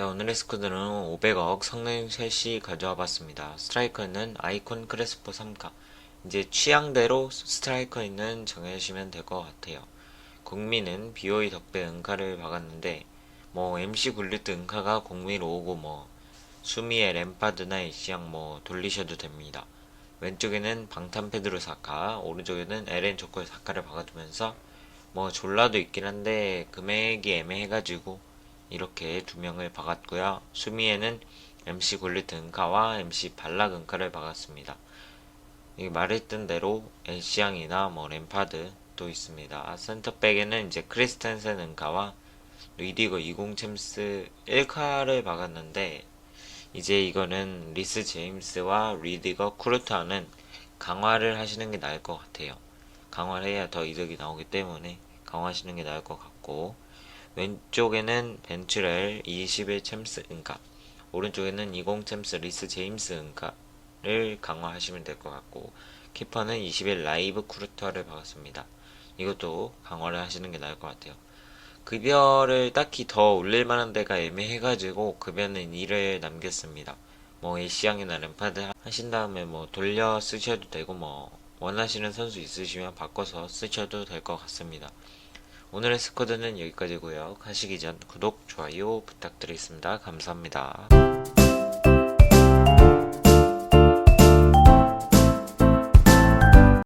자, 오늘의 스쿼드는 500억 성능 셋이 가져와 봤습니다. 스트라이커는 아이콘 크레스포 3카. 이제 취향대로 스트라이커는 정해주시면 될 것 같아요. 국민은 BOE 덕배 은카를 박았는데, 뭐, MC 굴리트 은카가 공미로 오고, 뭐, 수미의 램파드나 이시양 뭐, 돌리셔도 됩니다. 왼쪽에는 방탄 페드로 사카, 오른쪽에는 LN 조커 사카를 박아두면서, 뭐, 졸라도 있긴 한데, 금액이 애매해가지고, 이렇게 두 명을 박았고요. 수미에는 MC 굴리트 은카와 MC 발락 은카를 박았습니다. 이 말했던 대로 엔시앙이나 뭐 램파드 도 있습니다. 센터백에는 이제 크리스텐센 은카와 리디거 20 챔스 1카를 박았는데 이제 이거는 리스 제임스와 리디거 쿠르트아는 강화를 하시는 게 나을 것 같아요. 강화를 해야 더 이득이 나오기 때문에 강화하시는 게 나을 것 같고 왼쪽에는 벤츠렐 21 챔스 은카 오른쪽에는 20 챔스 리스 제임스 은카를 강화하시면 될 것 같고 키퍼는 21 라이브 쿠르트아를 박았습니다. 이것도 강화를 하시는 게 나을 것 같아요. 급여를 딱히 더 올릴 만한 데가 애매해가지고 급여는 2를 남겼습니다. 뭐 에시앙이나 램파드 하신 다음에 뭐 돌려 쓰셔도 되고 뭐 원하시는 선수 있으시면 바꿔서 쓰셔도 될 것 같습니다. 오늘의 스쿼드는 여기까지고요. 가시기 전 구독, 좋아요 부탁드리겠습니다. 감사합니다.